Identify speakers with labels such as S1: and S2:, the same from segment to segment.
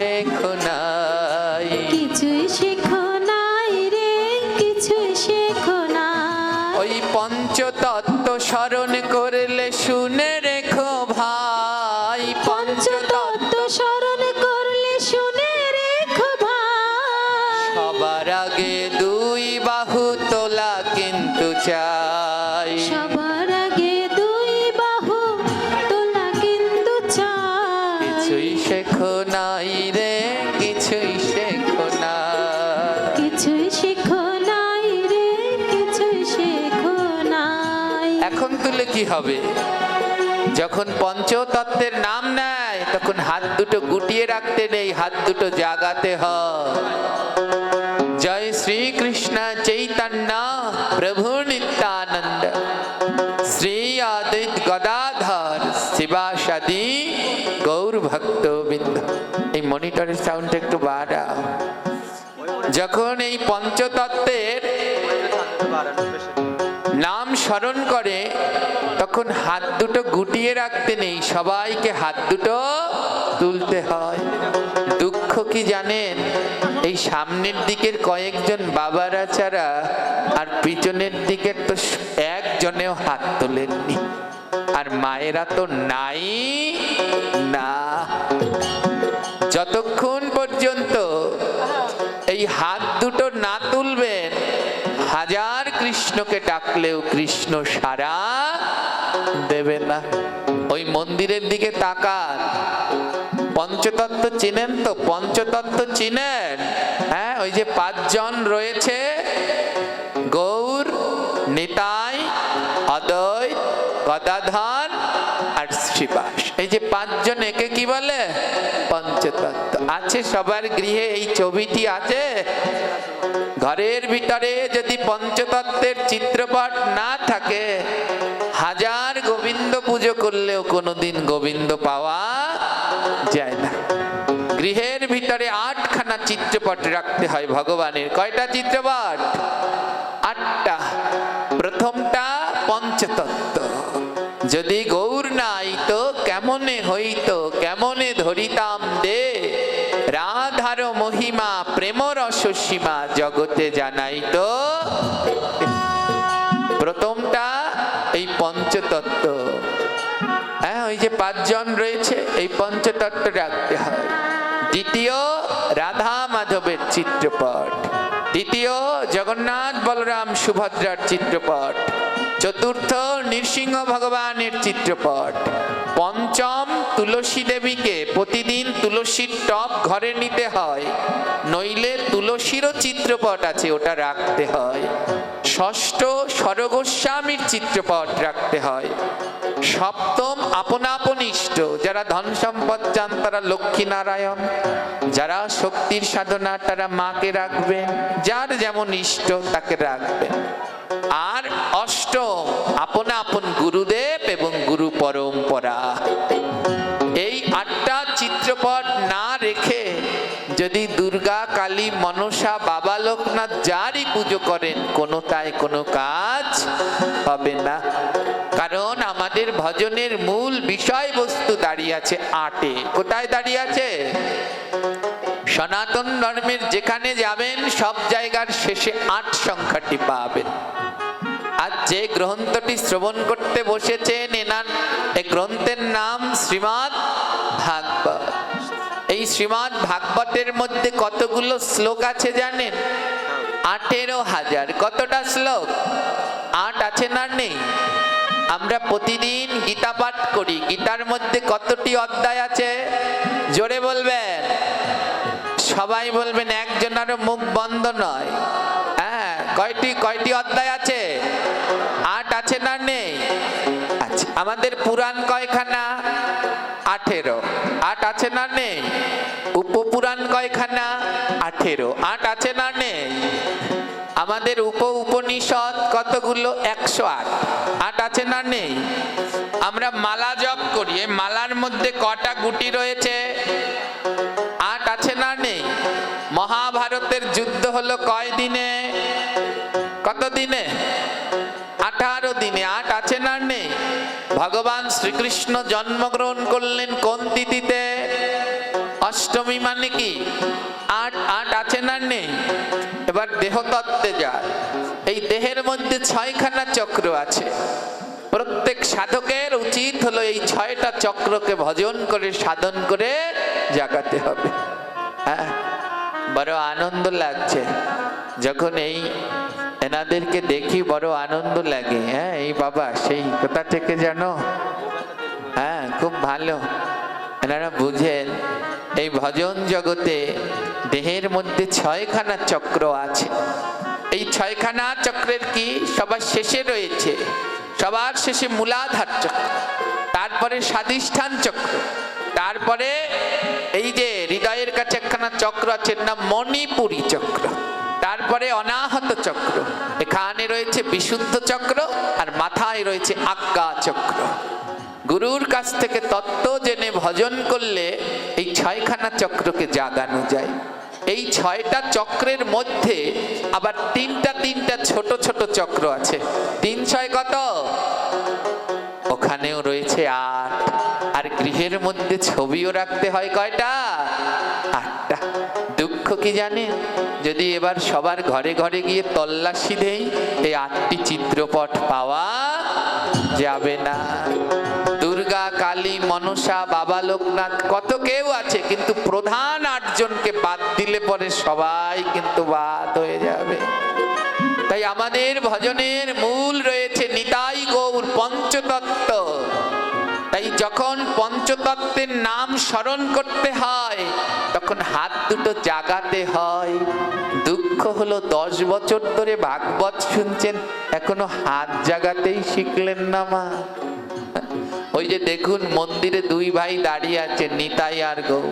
S1: শেখো নাই
S2: কিছুই শেখো নাই রে কিছুই শেখো নাই
S1: ওই পঞ্চতত্ত্ব স্মরণ করলে শুনে রেখো ভাই
S2: পঞ্চতত্ত্ব স্মরণ করলে শুনে রেখো ভাই।
S1: সবার আগে দুই বাহু তোলা কিন্তু চাই।
S2: সবার আগে দুই বাহু তোলা কিন্তু চাই।
S1: কিছুই শেখো কি হবে? যখন পঞ্চতত্ত্বের নাম নেয়, তখন হাত দুটো গুটিয়ে রাখতে নেই, হাত দুটো জাগাতে হয়। জয় শ্রীকৃষ্ণ চৈতন্য প্রভু নিত্যানন্দ। শ্রী আদিত গদাধর শিবাসাদি গৌর ভক্ত বৃন্দ এই মনিটরের সাউন্ড একটু বাড়া যখন এই পঞ্চতত্ত্বের নাম স্মরণ করে, তখন হাত দুটো গুটিয়ে রাখতে নেই, সবাইকে হাত দুটো তুলতে হয়। দুঃখ কি জানেন? এই সামনের দিকের কয়েকজন বাবারা ছাড়া আর পিছনের দিকের তো একজনেও হাত তোলেননি। আর মায়েরা তো নাই না। যতক্ষণ পর্যন্ত এই হাত দুটো না তুলবেন কৃষ্ণকে ডাকলেও কৃষ্ণ সারা দেবে না। ওই মন্দিরের দিকে তাকান। পঞ্চতত্ত্ব চিনেন তো? পঞ্চতত্ত্ব চিনেন? হ্যাঁ ওই যে পাঁচজন রয়েছে। গৌর, নিতাই অদয় গদাধর আর এই যে পাঁচজন একে কি বলে? পঞ্চতত্ত্ব। আছে সবার গৃহে এই ছবিটি আছে। ঘরের ভিতরে যদি পঞ্চতত্ত্বের চিত্রপট না থাকে, হাজার গোবিন্দ পুজো করলেও কোনোদিন গোবিন্দ পাওয়া যায় না। গৃহের ভিতরে আটখানা চিত্রপট রাখতে হয় ভগবানের। কয়টা চিত্রপট? আটটা। প্রথমটা পঞ্চতত্ত্ব। যদি গৌর হইতো, কেমনে ধরিতাম দে? রাধার মহিমা প্রেম রস সীমা জগতে জানাই তো প্রথমটা এই পঞ্চতত্ত্ব। হ্যাঁ ওই যে পাঁচজন রয়েছে, এই পঞ্চতত্ত্ব রাখতে হয়। দ্বিতীয়, রাধা মাধবের চিত্রপট। দ্বিতীয়, জগন্নাথ বলরাম সুভদ্রার চিত্রপট। চতুর্থ নৃসিংহ ভগবানের চিত্রপট। পঞ্চম তুলসী দেবীকে প্রতিদিন তুলসীর টপ ঘরে নিতে হয়, নইলে তুলসীরও চিত্রপট আছে ওটা রাখতে হয়। ষষ্ঠ স্বরগোস্বামীর চিত্রপট রাখতে হয়। সপ্তম আপনাপনিষ্ঠ যারা ধন সম্পদ চান তারা লক্ষ্মী নারায়ণ, যারা শক্তির সাধনা তারা মাকে রাখবেন, যার যেমন ইষ্ট তাকে রাখবেন। আর অষ্টম, আপনা আপন গুরুদেব এবং গুরু পরম্পরা। যদি দুর্গা কালী মনসা বাবা লোকনাথ যারই পুজো করেন, কোনোটায় কোনো কাজ হবে না। কারণ আমাদের ভজনের মূল বিষয়বস্তু দাঁড়িয়ে আছে আটে। কোথায় দাঁড়িয়ে আছে? সনাতন ধর্মের যেখানে যাবেন, সব জায়গার শেষে আট সংখ্যাটি পাবেন। আর যে গ্রন্থটি শ্রবণ করতে বসেছেন, এনার গ্রন্থের নাম শ্রীমৎ ভাগবত। এই শ্রীমৎ ভাগবতের মধ্যে কতগুলো শ্লোক আছে জানেন? আঠেরো হাজার। কতটা শ্লোক? আট আছে না নেই? আমরা প্রতিদিন গীতা পাঠ করি। গীতার মধ্যে কতটি অধ্যায় আছে? জোরে বলবেন। সবাই বলবেন, একজন একজনেরও মুখ বন্ধ নয়। হ্যাঁ কয়টি কয়টি অধ্যায় আছে? আট আছে না নেই? আমাদের পুরাণ কয়খানা? আঠেরো। আট আছে না নেই? উপপুরাণ কয়খানা? আঠেরো। আট আছে না নেই? আমাদের উপ উপনিষদ কতগুলো? একশো আট। আট আছে না নেই? আমরা মালা জপ করি। এই মালার মধ্যে কটা গুটি রয়েছে? আট আছে না নেই? মহাভারতের যুদ্ধ হলো কয় দিনে? কত দিনে? আঠারো দিনে। আট আছে না নেই? ভগবান শ্রীকৃষ্ণ জন্মগ্রহণ করলেন কোন তিথিতে? অষ্টমী মানে কি? আট আট আছে না নেই? এবার দেহ দেহতত্ত্বে যায় এই দেহের মধ্যে ছয়খানা চক্র আছে। প্রত্যেক সাধকের উচিত হলো এই ছয়টা চক্রকে ভজন করে, সাধন করে জাগাতে হবে। হ্যাঁ? বড় আনন্দ লাগছে। যখন এই এনাদেরকে দেখি বড় আনন্দ লাগে। হ্যাঁ এই বাবা, সেই কোথা থেকে জানো? হ্যাঁ খুব ভালো। এনারা বুঝেন, এই ভজন জগতে দেহের মধ্যে ছয়খানা চক্র আছে। এই ছয়খানা চক্রের কি? সবার শেষে রয়েছে। সবার শেষে মূলাধার চক্র, তারপরে স্বাধিষ্ঠান চক্র, তারপরে এই যে হৃদয়ের কাছে একখানা চক্র আছে নাম মণিপুরী চক্র। তারপরে অনাহত চক্র। এখানে রয়েছে বিশুদ্ধ চক্র আর মাথায় রয়েছে আজ্ঞা চক্র। গুরুর কাছ থেকে তত্ত্ব জেনে ভজন করলে এই ছয়খানা চক্রকে জাগানো যায়। এই ছয়টা চক্রের মধ্যে আবার তিনটা তিনটা ছোট ছোট চক্র আছে। তিন ছয় কত? ওখানেও রয়েছে আট। আর গৃহের মধ্যে ছবিও রাখতে হয় কয়টা? আটটা। কি জানেন যদি এবার সবার ঘরে ঘরে গিয়ে তল্লাশি দেই, এই আটটি চিত্রপট পাওয়া যাবে না। দুর্গা, কালী, মনসা, বাবা লোকনাথ, কত কেউ আছে, কিন্তু প্রধান আটজনকে বাদ দিলে পরে সবাই কিন্তু বাদ হয়ে যাবে। তাই আমাদের ভজনের মূল রয়েছে নিতাই গৌর পঞ্চতত্ত্ব। তাই যখন পঞ্চতত্ত্বের নাম স্মরণ করতে হয়, তখন হাত দুটো জাগাতে হয়। দুঃখ হলো দশ বছর ধরে ভাগবত শুনছেন, এখনও হাত জাগাতেই শিখলেন না মা। ওই যে দেখুন, মন্দিরে দুই ভাই দাঁড়িয়ে আছে, নিতাই আর গৌ।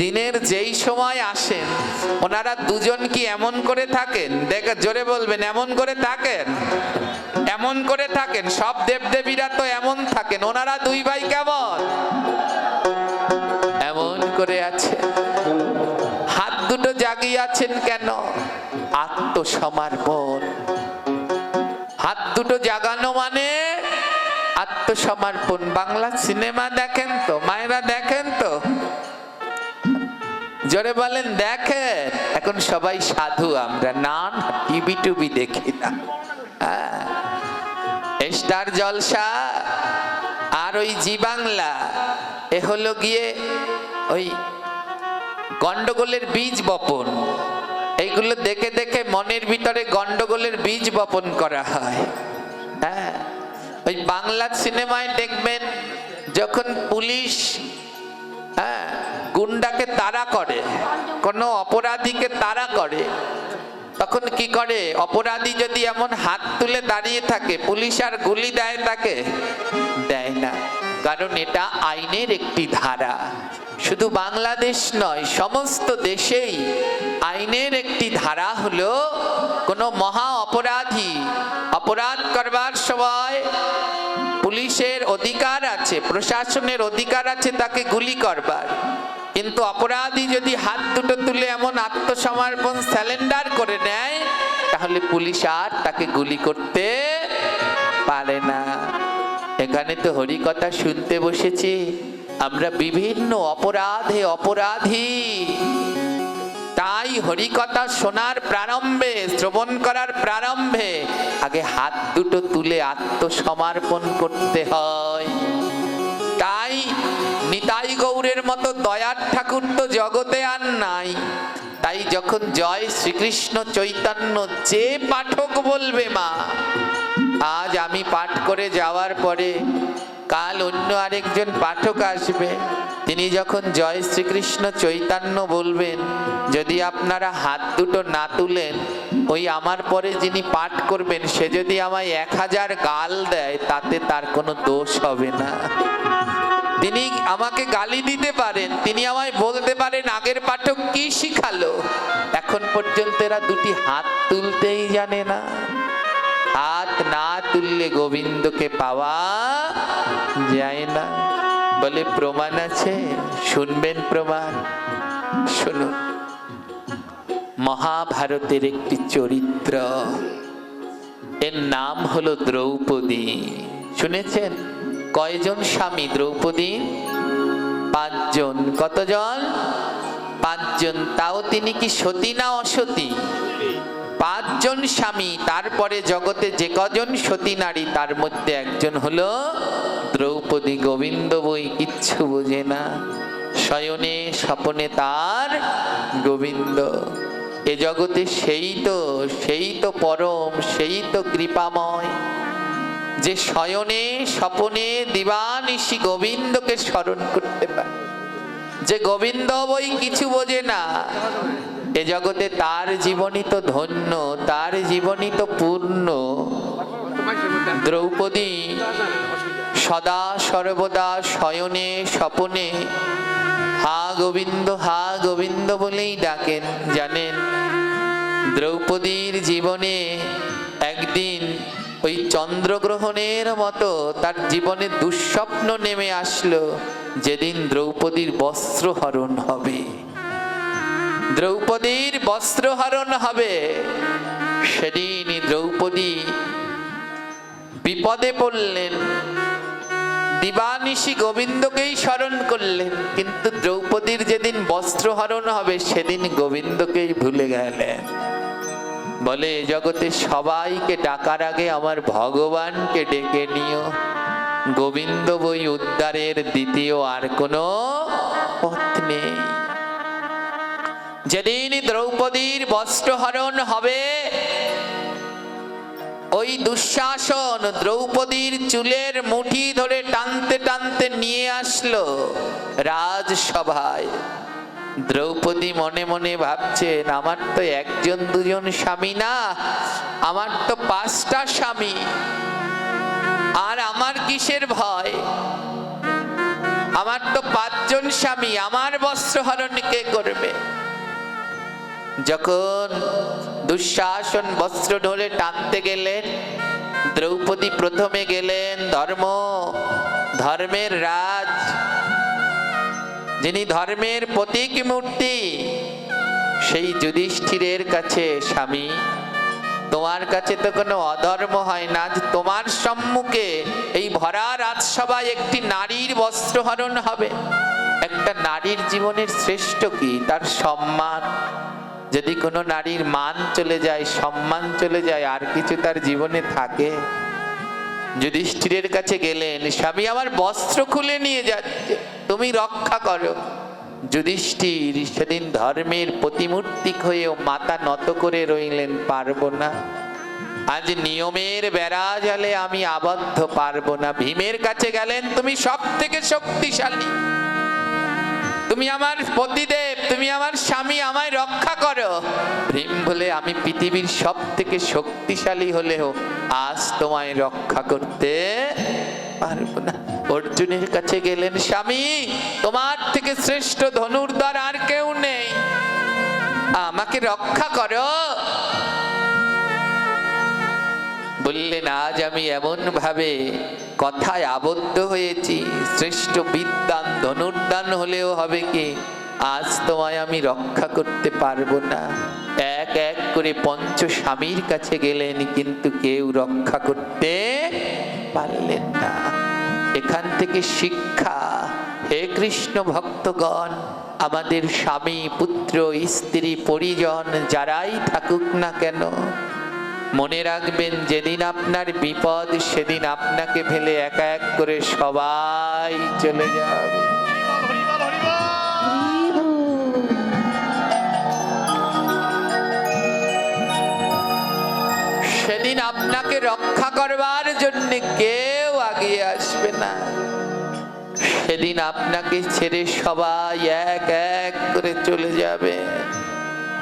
S1: দিনের যেই সময় আসেন, ওনারা দুজন কি এমন করে থাকেন? দেখে, জোরে বলবেন, এমন করে থাকেন? এমন করে থাকেন, সব দেবদেবীরা তো এমন থাকেন, ওনারা দুই ভাই কেমন? এমন করে আছে হাত দুটো জাগিয়ে আছেন কেন? আত্মসমর্পণ হাত দুটো জাগানো মানে আত্মসমর্পণ। বাংলা সিনেমা দেখেন তো, মায়েরা দেখেন তো? জোরে বলেন দেখেন এখন সবাই সাধু, আমরা নান, টিভি টুবি দেখি না। হ্যাঁ। স্টার জলসা আর ওই জি বাংলা, এ হলো গিয়ে ওই গন্ডগোলের বীজ বপন। এইগুলো দেখে দেখে মনের ভিতরে গন্ডগোলের বীজ বপন করা হয়। হ্যাঁ। ওই বাংলা সিনেমায় দেখবেন যখন পুলিশ হ্যাঁ গুন্ডাকে তাড়া করে, কোনো অপরাধীকে তাড়া করে, তখন কি করে? অপরাধী যদি এমন হাত তুলে দাঁড়িয়ে থাকে, পুলিশ আর গুলি দেয় তাকে? দেয় না, কারণ এটা আইনের একটি ধারা। শুধু বাংলাদেশ নয়, সমস্ত দেশেই আইনের একটি ধারা হলো কোনো মহা অপরাধী। অপরাধ করবার সময় পুলিশের অধিকার আছে, প্রশাসনের অধিকার আছে তাকে গুলি করবার। কিন্তু অপরাধী যদি হাত দুটো তুলে এমন আত্মসমর্পণ স্যালেন্ডার করে নেয়, তাহলে পুলিশ আর তাকে গুলি করতে পারে না। এখানে তো হরিকথা শুনতে বসেছি। আমরা বিভিন্ন অপরাধে অপরাধী। তাই হরিকথা শোনার প্রারম্ভে, শ্রবণ করার প্রারম্ভে আগে হাত দুটো তুলে আত্মসমর্পণ করতে হয়। নিতাই গৌরের মতো দয়ার ঠাকুর তো জগতে আর নাই। তাই যখন জয় শ্রীকৃষ্ণ চৈতন্য যে পাঠক বলবে মা, আজ আমি পাঠ করে যাওয়ার পরে কাল অন্য আরেকজন পাঠক আসবে। তিনি যখন জয় শ্রীকৃষ্ণ চৈতন্য বলবেন, যদি আপনারা হাত দুটো না তুলেন, ওই আমার পরে যিনি পাঠ করবেন, সে যদি আমায় এক হাজার গাল দেয়, তাতে তার কোনো দোষ হবে না। তিনি আমাকে গালি দিতে পারেন, তিনি আমায় বলতে পারেন, আগের পাঠক কি শিখালো? এখন পর্যন্ত এরা দুটি হাত তুলতেই জানে না। হাত না তুললে গোবিন্দকে পাওয়া যায় না। বলে প্রমাণ আছে, শুনবেন প্রমাণ। শুনুন। মহাভারতের একটি চরিত্র, এর নাম হলো দ্রৌপদী। শুনেছেন? কয়জন স্বামী দ্রৌপদী? পাঁচজন। কতজন? পাঁচজন। তাও তিনি কি সতী না অসতী? পাঁচজন স্বামী, তারপরে জগতে যে কজন সতী নারী, তার মধ্যে একজন হলো দ্রৌপদী। গোবিন্দ বই কিচ্ছু বোঝে না। শয়নে স্বপনে তার গোবিন্দ। এ জগতে সেই তো সেই তো পরম, সেই তো কৃপাময়। যে শয়নে স্বপনে দিবানিশি গোবিন্দকে স্মরণ করতে পারে। যে গোবিন্দ বই কিছু বোঝে না, এ জগতে তার জীবনই তো ধন্য, তার জীবনই তো পূর্ণ। দ্রৌপদী সদা সর্বদা শয়নে স্বপনে, হা গোবিন্দ হা গোবিন্দ বলেই ডাকেন, জানেন। দ্রৌপদীর জীবনে একদিন ওই চন্দ্রগ্রহণের মতো তার জীবনে দুঃস্বপ্ন নেমে আসলো, যেদিন দ্রৌপদীর বস্ত্রহরণ হবে। দ্রৌপদীর বস্ত্রহরণ হবে। সেদিন দ্রৌপদী বিপদে পড়লেন। দিবানিশি গোবিন্দকেই স্মরণ করলেন, কিন্তু দ্রৌপদীর যেদিন বস্ত্রহরণ হবে, সেদিন গোবিন্দকেই ভুলে গেলেন। বলে "এ জগতে সবাইকে ডাকার আগে আমার ভগবানকে ডেকে নিও। গোবিন্দ বই উদ্ধারের দ্বিতীয় আর কোনো পথ নেই। যেদিন দ্রৌপদীর বস্ত্রহরণ হবে, ওই দুঃশাসন দ্রৌপদীর চুলের মুঠি ধরে টানতে টানতে নিয়ে আসলো রাজসভায়। দ্রৌপদী মনে মনে ভাবছেন, আমার তো একজন, দুজন স্বামী না, আমার তো পাঁচটা স্বামী। আর আমার কিসের ভয়? আমার তো পাঁচজন স্বামী, আমার বস্ত্রহরণ কে করবে? যখন দুঃশাসন বস্ত্র ধরে টানতে গেলেন, দ্রৌপদী প্রথমে গেলেন ধর্ম, ধর্মের রাজ। যিনি ধর্মের প্রতীক মূর্তি, সেই যুধিষ্ঠিরের কাছে, স্বামী, তোমার কাছে তো কোনো অধর্ম হয় না তোমার সম্মুখে এই ভরা রাজসভায় একটি নারীর বস্ত্রহরণ হবে। একটা নারীর জীবনের শ্রেষ্ঠ কি? তার সম্মান। যদি কোনো নারীর মান চলে যায়, সম্মান চলে যায়, আর কিছু তার জীবনে থাকে? যুধিষ্ঠিরের কাছে গেলেন স্বামী আমার বস্ত্র খুলে নিয়ে যাচ্ছে, তুমি রক্ষা করো। যুধিষ্ঠির সেদিন ধর্মের প্রতিমূর্তি হয়েও মাথা নত করে রইলেন, পারব না। আজ নিয়মের বেড়া জালে আমি আবদ্ধ, পারব না। ভীমের কাছে গেলেন, তুমি সব থেকে শক্তিশালী। তুমি আমার পতিদেব, তুমি আমার স্বামী, আমায় রক্ষা করো। ভীম বলে আমি পৃথিবীর সব থেকে শক্তিশালী হলেও আজ তোমায় রক্ষা করতে পারব না। অর্জুনের কাছে গেলেন, স্বামী, তোমার থেকে শ্রেষ্ঠ ধনুর্ধর আর কেউ নেই। আমাকে রক্ষা করো। বললেন, আজ আমি এমন ভাবে কথায় আবদ্ধ হয়েছি। শ্রেষ্ঠ বিদ্যান ধনুর্দান হলেও হবে কি? আজ তোমায় আমি রক্ষা করতে পারব না। এক এক করে পঞ্চ স্বামীর কাছে গেলেন, কিন্তু কেউ রক্ষা করতে পারলেন না। এখান থেকে শিক্ষা, হে কৃষ্ণ ভক্তগণ, আমাদের স্বামী, পুত্র, স্ত্রী, পরিজন, যারাই থাকুক না কেন মনে রাখবেন, যেদিন আপনার বিপদ, সেদিন আপনাকে ফেলে একা এক করে সবাই চলে যাবে। সেদিন আপনাকে রক্ষা করবার জন্য কেউ আগিয়ে আসবে না। সেদিন আপনাকে ছেড়ে সবাই এক এক করে চলে যাবে।